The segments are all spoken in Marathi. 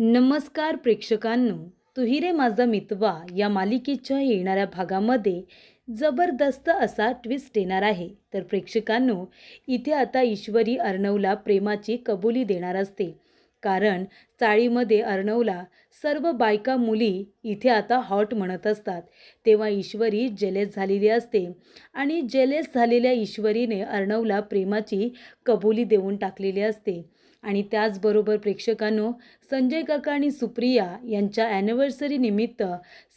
नमस्कार प्रेक्षकांनो तुही रे माझा मितवा या मालिकेच्या येणाऱ्या भागामध्ये जबरदस्त असा ट्विस्ट येणार आहे. तर प्रेक्षकांनो इथे आता ईश्वरी अर्णवला प्रेमाची कबुली देणार असते. कारण चाळीमध्ये अर्णवला सर्व बायका मुली इथे आता हॉट म्हणत असतात. तेव्हा ईश्वरी जेलेस झालेली असते आणि जेलेस झालेल्या ईश्वरीने अर्णवला प्रेमाची कबुली देऊन टाकलेली असते. आणि त्याचबरोबर प्रेक्षकांनो संजय काका आणि सुप्रिया यांच्या ॲनिव्हर्सरी निमित्त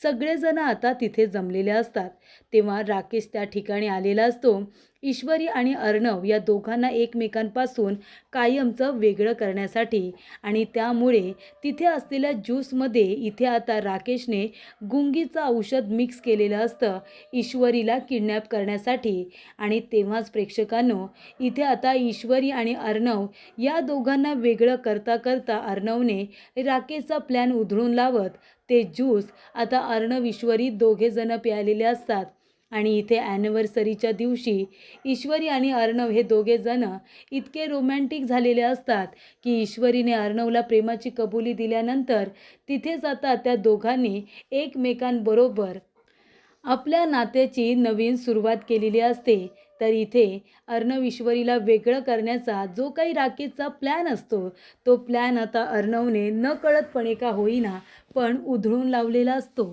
सगळेजण आता तिथे जमलेले असतात. तेव्हा राकेश त्या ठिकाणी आलेला असतो. ईश्वरी आणि अर्णव या दोघांना एकमेकांपासून कायमचं वेगळं करण्यासाठी आणि त्यामुळे तिथे असलेल्या ज्यूसमध्ये इथे आता राकेशने गुंगीचं औषध मिक्स केलेलं असतं ईश्वरीला किडनॅप करण्यासाठी. आणि तेव्हाच प्रेक्षकांनो इथे आता ईश्वरी आणि अर्णव या दोघांना वेगळं करता करता अर्णवने राकेशचा प्लॅन उधळून लावत ते ज्यूस आता अर्णव ईश्वरी दोघेजणं प्यायलेले असतात. आणि इथे ॲनिव्हर्सरीच्या दिवशी ईश्वरी आणि अर्णव हे दोघेजण इतके रोमॅन्टिक झालेले असतात की ईश्वरीने अर्णवला प्रेमाची कबुली दिल्यानंतर तिथेच आता त्या दोघांनी एकमेकांबरोबर आपल्या नात्याची नवीन सुरुवात केलेली असते. तर इथे अर्णव ईश्वरीला वेगळं करण्याचा जो काही राकेशचा प्लॅन असतो तो प्लॅन आता अर्णवने न कळतपणे का होईना पण उधळून लावलेला असतो.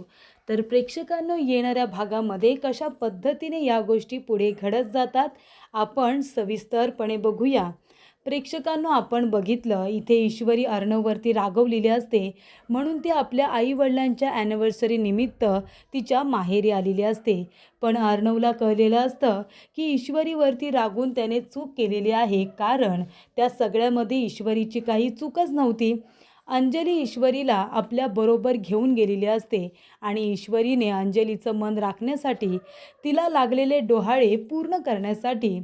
तर प्रेक्षकांनो येणाऱ्या भागामध्ये कशा पद्धतीने या गोष्टी पुढे घडत जातात आपण सविस्तरपणे बघूया. प्रेक्षकांनो आपण बघितलं इथे ईश्वरी अर्णववरती रागवलेली असते. म्हणून ती आपल्या आईवडिलांच्या ॲनिव्हर्सरी निमित्त तिच्या माहेरी आलेली असते. पण अर्णवला कळलेलं असतं की ईश्वरीवरती रागून त्याने चूक केलेली आहे. कारण त्या सगळ्यामध्ये ईश्वरीची काही चूकच नव्हती. अंजली ईश्वरीला आपल्या बरोबर घेऊन गेलेली असते आणि ईश्वरीने अंजलीचं मन राखण्यासाठी तिला लागलेले डोहाळे पूर्ण करण्यासाठी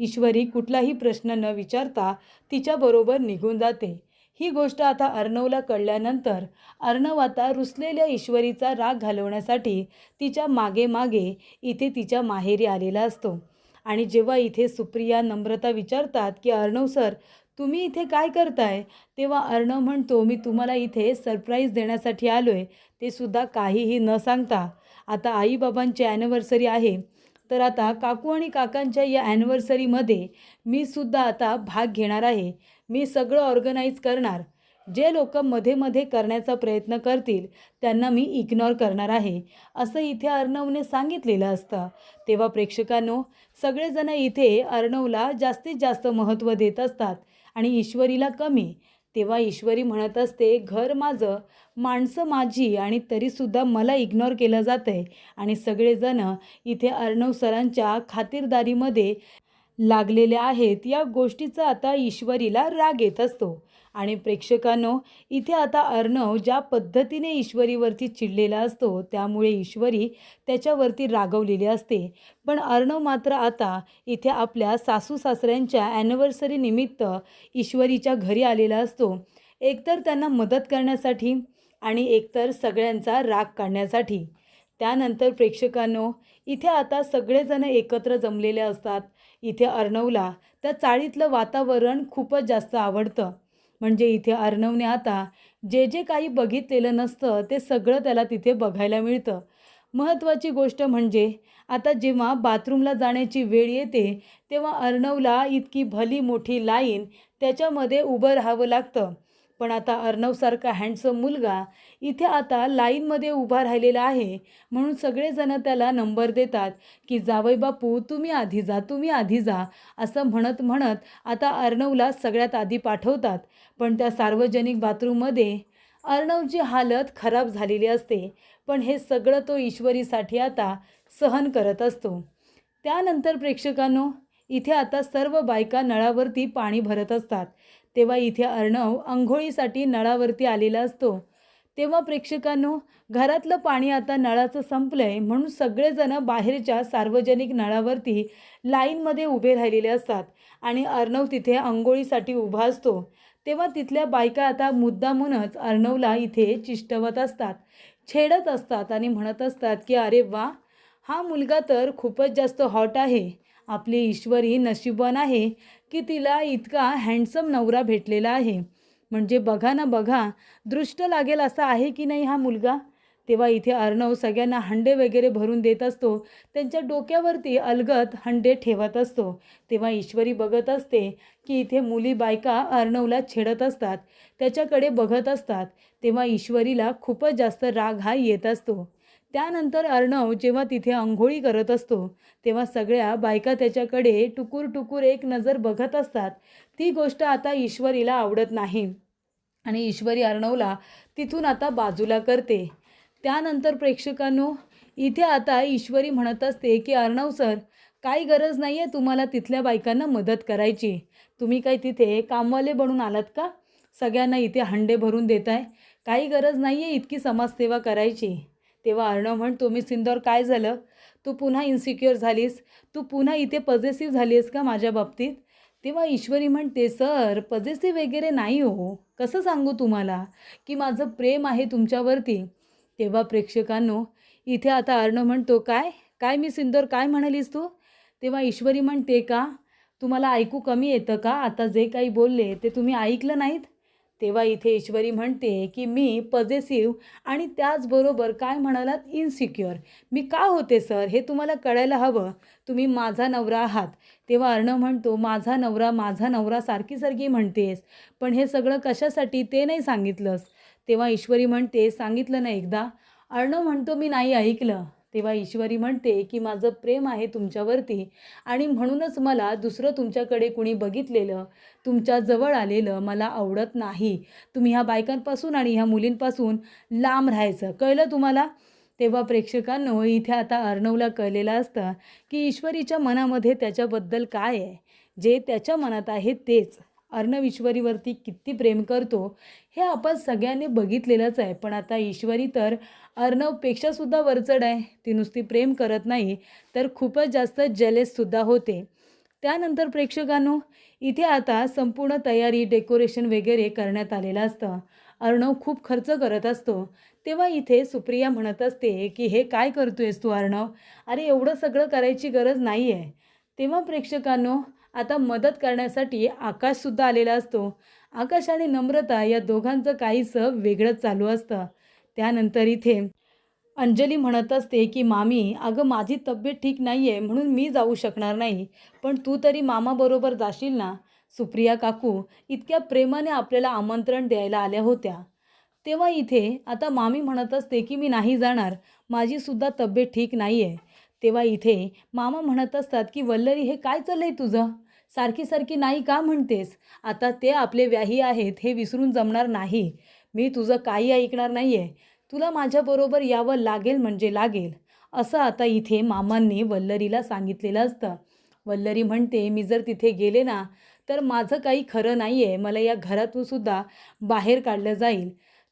ईश्वरी कुठलाही प्रश्न न विचारता तिच्याबरोबर निघून जाते. ही गोष्ट आता अर्णवला कळल्यानंतर अर्णव आता रुसलेल्या ईश्वरीचा राग घालवण्यासाठी तिच्यामागे मागे इथे तिच्या माहेरी आलेला असतो. आणि जेव्हा इथे सुप्रिया नम्रता विचारतात की अर्णव सर तुम्ही इथे काय करताय? तेव्हा अर्णव म्हणतो मी तुम्हाला इथे सरप्राईज देण्यासाठी आलो आहे ते सुद्धा काहीही न सांगता. आता आईबाबांची ॲनिव्हर्सरी आहे. तर आता काकू आणि काकांच्या या ॲनिव्हर्सरीमध्ये मी सुद्धा आता भाग घेणार आहे. मी सगळं ऑर्गनाईज करणार. जे लोक मध्ये मध्ये करण्याचा प्रयत्न करतील त्यांना मी इग्नोर करणार आहे. असं इथे अर्णवने सांगितलेलं असतं. तेव्हा प्रेक्षकांनो सगळेजण इथे अर्णवला जास्तीत जास्त महत्त्व देत असतात. आणि ईश्वरीला कमी. तेव्हा ईश्वरी म्हणत असते घर माझं माणसं माझी आणि तरीसुद्धा मला इग्नोर केलं जातं आहे आणि सगळेजणं इथे अर्णव सरांच्या खातिरदारीमध्ये लागलेले आहेत. या गोष्टीचा आता ईश्वरीला राग येत असतो. आणि प्रेक्षकांनो इथे आता अर्णव ज्या पद्धतीने ईश्वरीवरती चिडलेला असतो त्यामुळे ईश्वरी त्याच्यावरती रागवलेली असते. पण अर्णव मात्र आता इथे आपल्या सासू सासऱ्यांच्या ॲनिव्हर्सरी निमित्त ईश्वरीच्या घरी आलेला असतो. एकतर त्यांना मदत करण्यासाठी आणि एकतर सगळ्यांचा राग काढण्यासाठी. त्यानंतर प्रेक्षकांनो इथे आता सगळेजण एकत्र जमलेले असतात. इथे अर्णवला त्या चाळीतलं वातावरण खूपच जास्त आवडतं. म्हणजे इथे अर्णवने आता जे जे काही बघितलेलं नसतं ते सगळं त्याला तिथे बघायला मिळतं. महत्त्वाची गोष्ट म्हणजे आता जेव्हा बाथरूमला जाण्याची वेळ येते तेव्हा अर्णवला इतकी भली मोठी लाईन त्याच्यामध्ये उभं राहावं लागतं. पण आता अर्णवसारखा हँडसम मुलगा इथे आता लाईनमध्ये उभा राहिलेला आहे. म्हणून सगळेजण त्याला नंबर देतात की जावई बापू तुम्ही आधी जा तुम्ही आधी जा असं म्हणत म्हणत आता अर्णवला सगळ्यात आधी पाठवतात. पण त्या सार्वजनिक बाथरूममध्ये अर्णवची हालत खराब झालेली असते. पण हे सगळं तो ईश्वरीसाठी आता सहन करत असतो. त्यानंतर प्रेक्षकांनो इथे आता सर्व बायका नळावरती पाणी भरत असतात. तेव्हा इथे अर्णव आंघोळीसाठी नळावरती आलेला असतो. तेव्हा प्रेक्षकांनो घरातलं पाणी आता नळाचं संपलं आहे म्हणून सगळेजण बाहेरच्या सार्वजनिक नळावरती लाईनमध्ये उभे राहिलेले असतात आणि अर्णव तिथे आंघोळीसाठी उभा असतो. तेव्हा तिथल्या बायका आता मुद्दामूनच अर्णवला इथे चिष्टवत असतात. छेडत असतात आणि म्हणत असतात की अरे वा हा मुलगा तर खूपच जास्त हॉट आहे. आपली ईश्वरी नशिबवान आहे. की तिला इतका हँडसम नवरा भेटलेला आहे. म्हणजे बघा ना बघा दृष्ट लागेल असा आहे की नाही हा मुलगा? तेव्हा इथे अर्णव सगळ्यांना हंडे वगैरे भरून देत असतो. त्यांच्या डोक्यावरती अलगत हंडे ठेवत असतो. तेव्हा ईश्वरी बघत असते की इथे मुली बायका अर्णवला छेडत असतात. त्याच्याकडे बघत असतात. तेव्हा ईश्वरीला खूपच जास्त राग हा येत असतो. त्यानंतर अर्णव जेव्हा तिथे आंघोळी करत असतो तेव्हा सगळ्या बायका त्याच्याकडे टुकूर टुकूर एक नजर बघत असतात. ती गोष्ट आता ईश्वरीला आवडत नाही आणि ईश्वरी अर्णवला तिथून आता बाजूला करते. त्यानंतर प्रेक्षकांनो इथे आता ईश्वरी म्हणत असते की अर्णव सर काही गरज नाही आहे तुम्हाला तिथल्या बायकांना मदत करायची. तुम्ही काही तिथे कामवाले बनून आलात का? सगळ्यांना इथे हंडे भरून देत आहे काही गरज नाही आहे इतकी समाजसेवा करायची. तेव्हा अर्णव म्हणतो मी सिंदोर काय झालं? तू पुन्हा इन्सिक्युअर झालीस? तू पुन्हा इथे पजेसिव्ह झाली आहेस का माझ्या बाबतीत? तेव्हा ईश्वरी म्हणते सर पजेसिव्ह वगैरे नाही हो. कसं सांगू तुम्हाला? की माझं प्रेम आहे तुमच्यावरती. तेव्हा प्रेक्षकांनो इथे आता अर्णव म्हणतो काय? काय मी सिंदोर काय म्हणालीस तू? तेव्हा ईश्वरी म्हणते का? तुम्हाला ऐकू कमी येतं का? आता जे काही बोलले ते तुम्ही ऐकलं नाहीत? तेव्हा इथे ईश्वरी म्हणते की मी पजेसिव्ह आणि त्याचबरोबर काय म्हणालात? इनसिक्युअर मी का होते सर हे तुम्हाला कळायला हवं. तुम्ही माझा नवरा आहात. तेव्हा अर्णव म्हणतो माझा नवरा माझा नवरा सारखी सारखी म्हणतेस. पण हे सगळं कशासाठी ते नाही सांगितलंस? तेव्हा ईश्वरी म्हणते सांगितलं ना एकदा. अर्णव म्हणतो मी नाही ऐकलं. तेव्हा ईश्वरी म्हणते की माझं प्रेम आहे तुमच्यावरती आणि म्हणूनच मला दुसरं तुमच्याकडे कुणी बघितलेलं तुमच्या जवळ आलेलं मला आवडत नाही. तुम्ही ह्या बायकांपासून आणि ह्या मुलींपासून लांब राहायचं. कळलं तुम्हाला? तेव्हा प्रेक्षकांनो इथे आता अर्णवला कळलेलं असतं की ईश्वरीच्या मनामध्ये त्याच्याबद्दल काय आहे? जे त्याच्या मनात आहे तेच. अर्णव ईश्वरीवरती किती प्रेम करतो हे आपण सगळ्यांनी बघितलेलंच आहे. पण आता ईश्वरी तर अर्णवपेक्षासुद्धा वरचढ आहे. ती नुसती प्रेम करत नाही तर खूपच जास्त जलेससुद्धा होते. त्यानंतर प्रेक्षकांनो इथे आता संपूर्ण तयारी डेकोरेशन वगैरे करण्यात आलेलं असतं. अर्णव खूप खर्च करत असतो. तेव्हा इथे सुप्रिया म्हणत असते की हे काय करतोयस तू अर्णव? अरे एवढं सगळं करायची गरज नाही आहे तेव्हा प्रेक्षकांनो आता मदत करण्यासाठी आकाशसुद्धा आलेला असतो. आकाश आणि नम्रता या दोघांचं काहीसं वेगळंच चालू असतं. त्यानंतर इथे अंजली म्हणत असते की मामी अगं माझी तब्येत ठीक नाही आहे म्हणून मी जाऊ शकणार नाही. पण तू तरी मामाबरोबर जाशील ना सुप्रिया काकू इतक्या प्रेमाने आपल्याला आमंत्रण द्यायला आल्या होत्या. तेव्हा इथे आता मामी म्हणत असते की मी नाही जाणार. माझीसुद्धा तब्येत ठीक नाही आहे तेव्हा इथे मामा म्हणत असतात की वल्लरी हे काय चाललं आहे तुझं? सारखी सारखी नाही का म्हणतेस? आता ते आपले व्याही आहेत हे विसरून जमणार नाही. मी तुझं काही ऐकणार नाही आहे तुला माझ्याबरोबर यावं लागेल म्हणजे लागेल. असं आता इथे मामांनी वल्लरीला सांगितलेलं असतं. वल्लरी म्हणते मी जर तिथे गेले ना तर माझं काही खरं नाही आहे मला या घरातून सुद्धा बाहेर काढलं जाईल.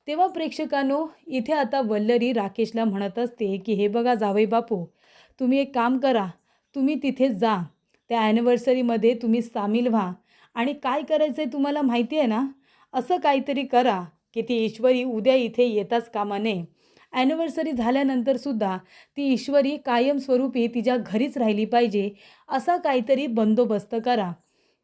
तेव्हा प्रेक्षकांनो इथे आता वल्लरी राकेशला म्हणत असते की हे बघा जावई बापू तुम्ही एक काम करा. तुम्ही तिथे जा. त्या ॲनिव्हर्सरीमध्ये तुम्ही सामील व्हा. आणि काय करायचं आहे तुम्हाला माहिती आहे ना? असं काहीतरी करा की ती ईश्वरी उद्या इथे येताच कामा नये ॲनिव्हर्सरी झाल्यानंतरसुद्धा ती ईश्वरी कायमस्वरूपी तिच्या घरीच राहिली पाहिजे. असा काहीतरी बंदोबस्त करा.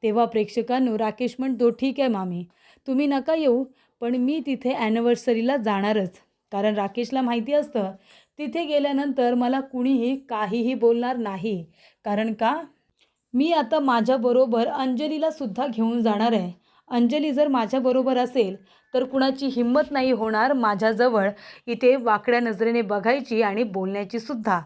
तेव्हा प्रेक्षकांनो राकेश म्हणतो ठीक आहे मामी तुम्ही नका येऊ पण मी तिथे ॲनिव्हर्सरीला जाणारच. कारण राकेशला माहिती असतं तिथे गेल्यानंतर मला कुणीही काहीही बोलणार नाही. कारण का? मी आता माझ्याबरोबर अंजलीला सुद्धा घेऊन जाणार आहे. अंजली जर माझ्याबरोबर असेल तर कुणाची हिंमत नाही होणार माझ्याजवळ इथे वाकड्या नजरेने बघायची आणि बोलण्याची सुद्धा.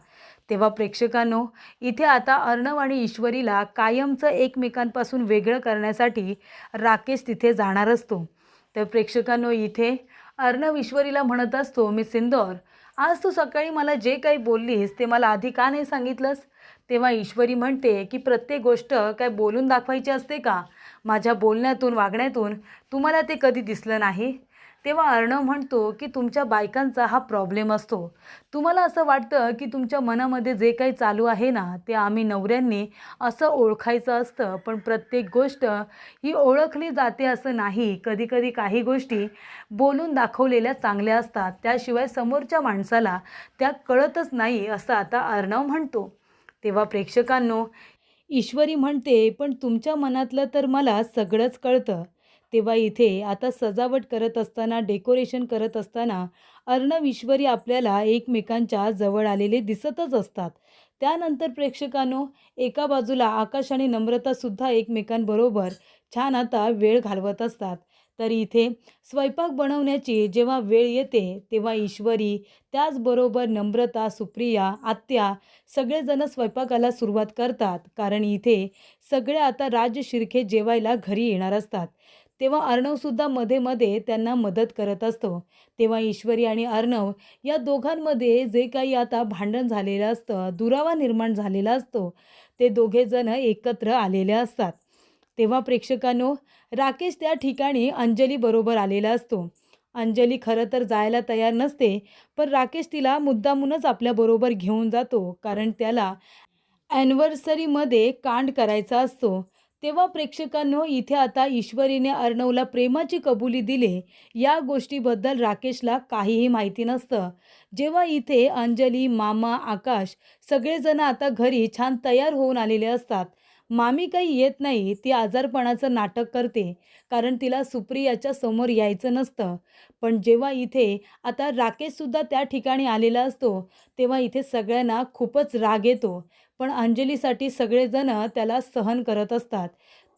तेव्हा प्रेक्षकांनो इथे आता अर्णव आणि ईश्वरीला कायमचं एकमेकांपासून वेगळं करण्यासाठी राकेश तिथे जाणार असतो. तर प्रेक्षकांनो इथे अर्णव ईश्वरीला म्हणत असतो मी सिंदोर आज तू सकाळी मला जे काही बोललीस ते मला आधी का नाही सांगितलंस? तेव्हा ईश्वरी म्हणते की प्रत्येक गोष्ट काय बोलून दाखवायची असते का? माझ्या बोलण्यातून वागण्यातून तुम्हाला ते कधी दिसलं नाही? तेव्हा अर्णव म्हणतो की तुमच्या बायकांचा हा प्रॉब्लेम असतो. तुम्हाला असं वाटतं की तुमच्या मनामध्ये जे काही चालू आहे ना ते आम्ही नवऱ्यांनी असं ओळखायचं असतं. पण प्रत्येक गोष्ट ही ओळखली जाते असं नाही. कधीकधी काही गोष्टी बोलून दाखवलेल्या चांगल्या असतात. त्याशिवाय समोरच्या माणसाला त्या कळतच नाही असं आता अर्णव म्हणतो. तेव्हा प्रेक्षकांनो ईश्वरी म्हणते पण तुमच्या मनातलं तर मला सगळंच कळतं. तेव्हा इथे आता सजावट करत असताना डेकोरेशन करत असताना अर्णव ईश्वरी आपल्याला एकमेकांच्या जवळ आलेले दिसतच असतात. त्यानंतर प्रेक्षकांनो एका बाजूला आकाश आणि नम्रतासुद्धा एकमेकांबरोबर छान आता वेळ घालवत असतात. तर इथे स्वयंपाक बनवण्याची जेव्हा वेळ येते तेव्हा ईश्वरी त्याचबरोबर नम्रता सुप्रिया आत्या सगळेजण स्वयंपाकाला सुरुवात करतात. कारण इथे सगळे आता राज शिर्के जेवायला घरी येणार असतात. तेव्हा अर्णवसुद्धा मध्ये मध्ये त्यांना मदत करत असतो. तेव्हा ईश्वरी आणि अर्णव या दोघांमध्ये जे काही आता भांडण झालेलं असतं दुरावा निर्माण झालेला असतो ते दोघेजण एकत्र आलेले असतात. तेव्हा प्रेक्षकांनो राकेश त्या ठिकाणी अंजलीबरोबर आलेला असतो. अंजली खरं तर जायला तयार नसते पण राकेश तिला मुद्दामूनच आपल्याबरोबर घेऊन जातो कारण त्याला ॲनिव्हर्सरीमध्ये कांड करायचा असतो. तेव्हा प्रेक्षकांनो इथे आता ईश्वरीने अर्णवला प्रेमाची कबुली दिली. या गोष्टीबद्दल राकेशला काहीही माहिती नसतं. जेव्हा इथे अंजली मामा आकाश सगळेजण आता घरी छान तयार होऊन आलेले असतात. मामी काही येत नाही ती आजारपणाचं नाटक करते कारण तिला सुप्रियाच्या समोर यायचं नसतं. पण जेव्हा इथे आता राकेशसुद्धा त्या ठिकाणी आलेला असतो तेव्हा इथे सगळ्यांना खूपच राग येतो. पण अंजलीसाठी सगळेजण त्याला सहन करत असतात.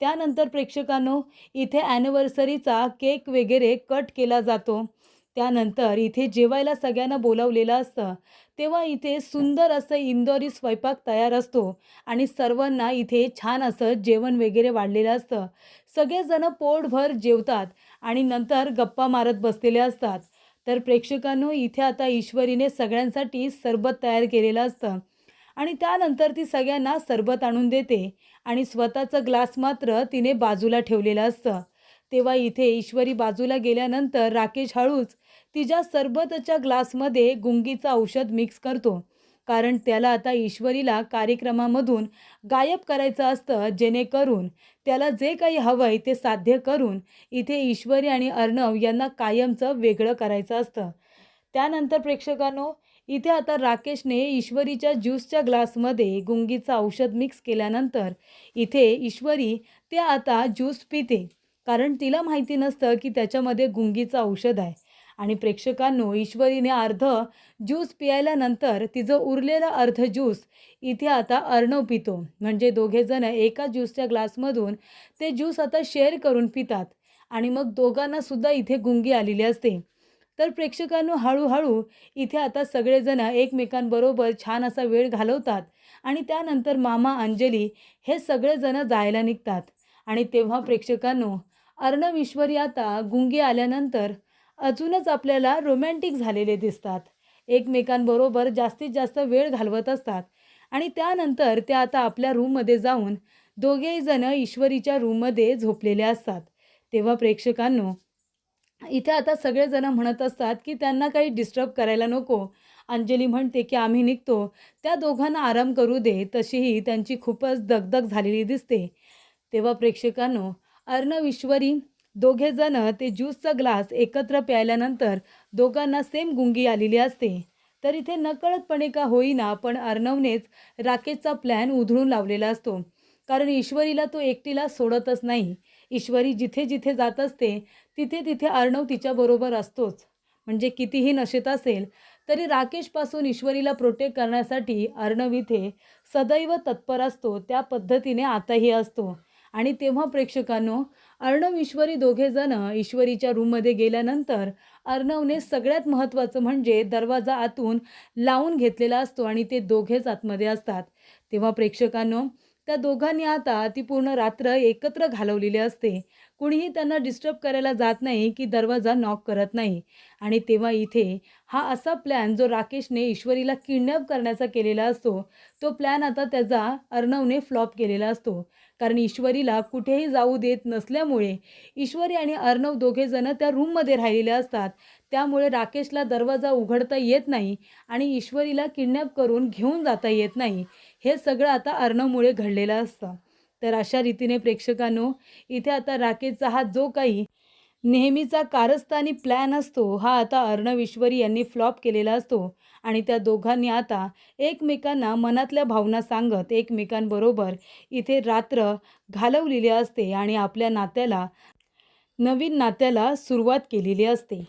त्यानंतर प्रेक्षकांनो इथे ॲनिव्हर्सरीचा केक वगैरे कट केला जातो. त्यानंतर इथे जेवायला सगळ्यांना बोलावलेलं असतं. तेव्हा इथे सुंदर असं इंदोरी स्वयंपाक तयार असतो आणि सर्वांना इथे छान असं जेवण वगैरे वाढलेलं असतं. सगळेजणं पोटभर जेवतात आणि नंतर गप्पा मारत बसलेले असतात. तर प्रेक्षकांनो इथे आता ईश्वरीने सगळ्यांसाठी सरबत तयार केलेलं असतं आणि त्यानंतर ती सगळ्यांना सरबत आणून देते आणि स्वतःचं ग्लास मात्र तिने बाजूला ठेवलेलं असतं. तेव्हा इथे ईश्वरी बाजूला गेल्यानंतर राकेश हळूच तिच्या सरबतच्या ग्लासमध्ये गुंगीचं औषध मिक्स करतो. कारण त्याला आता ईश्वरीला कार्यक्रमामधून गायब करायचं असतं जेणेकरून त्याला जे काही हवं आहे ते साध्य करून इथे ईश्वरी आणि अर्णव यांना कायमचं वेगळं करायचं असतं. त्यानंतर प्रेक्षकांनो इथे आता राकेशने ईश्वरीच्या ज्यूसच्या ग्लासमध्ये गुंगीचं औषध मिक्स केल्यानंतर इथे ईश्वरी ते आता ज्यूस पिते. कारण तिला माहिती नसतं की त्याच्यामध्ये गुंगीचं औषध आहे. आणि प्रेक्षकांनो ईश्वरीने अर्ध ज्यूस पियाल्यानंतर तिचं उरलेला अर्ध ज्यूस इथे आता अर्णव पितो. म्हणजे दोघेजण एका ज्यूसच्या ग्लासमधून ते ज्यूस आता शेअर करून पितात. आणि मग दोघांनासुद्धा इथे गुंगी आलेली असते. तर प्रेक्षकांनो हळूहळू इथे आता सगळेजण एकमेकांबरोबर छान असा वेळ घालवतात. आणि त्यानंतर मामा अंजली हे सगळेजण जायला निघतात. आणि तेव्हा प्रेक्षकांनो अर्णव ईश्वरी आता गुंगी आल्यानंतर अजूनच आपल्याला रोमॅन्टिक झालेले दिसतात. एकमेकांबरोबर जास्तीत जास्त वेळ घालवत असतात. आणि त्यानंतर ते आता आपल्या रूममध्ये जाऊन दोघेही जण ईश्वरीच्या रूममध्ये झोपलेले असतात. तेव्हा प्रेक्षकांनो इथे आता सगळेजण म्हणत असतात की त्यांना काही डिस्टर्ब करायला नको. अंजली म्हणते की आम्ही निघतो. त्या दोघांना आराम करू दे तशीही त्यांची खूपच दगदग झालेली दिसते. तेव्हा प्रेक्षकांनो अर्णव ईश्वरी दोघेजण ते ज्यूसचा ग्लास एकत्र प्यायल्यानंतर दोघांना सेम गुंगी आलेली असते. तर इथे नकळतपणे का होईना पण अर्णवनेच राकेशचा प्लॅन उधळून लावलेला असतो. कारण ईश्वरीला तो एकटीला सोडतच नाही. ईश्वरी जिथे जिथे जात असते तिथे तिथे अर्णव तिच्याबरोबर असतोच. म्हणजे कितीही नशेत असेल तरी राकेशपासून ईश्वरीला प्रोटेक्ट करण्यासाठी अर्णव इथे सदैव तत्पर असतो त्या पद्धतीने आताही असतो. आणि तेव्हा प्रेक्षकांनो अर्णव ईश्वरी दोघेजण ईश्वरीच्या रूममध्ये गेल्यानंतर अर्णवने सगळ्यात महत्त्वाचं म्हणजे दरवाजा आतून लावून घेतलेला असतो आणि ते दोघेच आतमध्ये असतात. तेव्हा प्रेक्षकांनो त्या दोघांनी आता ती पूर्ण रात्र एकत्र घालवलेली असते. कुणीही त्यांना डिस्टर्ब करायला जात नाही की दरवाजा नॉक करत नाही. आणि तेव्हा इथे हा असा प्लॅन जो राकेशने ईश्वरीला किडनॅप करण्याचा केलेला असतो तो प्लॅन आता त्याचा अर्णवने फ्लॉप केलेला असतो. कारण ईश्वरीला कुठेही जाऊ देत नसल्यामुळे ईश्वरी आणि अर्णव दोघेजणं त्या रूममध्ये राहिलेले असतात. त्यामुळे राकेशला दरवाजा उघडता येत नाही आणि ईश्वरीला किडनॅप करून घेऊन जाता येत नाही. हे सगळं आता अर्णवमुळे घडलेलं असतं. तर अशा रीतीने प्रेक्षकांनो इथे आता राकेशचा हा जो काही नेहमीचा कारस्थानी प्लॅन असतो. हा आता अर्णव ईश्वरी यांनी फ्लॉप केलेला असतो. आणि त्या दोघांनी आता एकमेकांना मनातल्या भावना सांगत एकमेकांबरोबर इथे रात्र घालवलेली असते आणि आपल्या नात्याला नवीन नात्याला सुरुवात केलेली असते.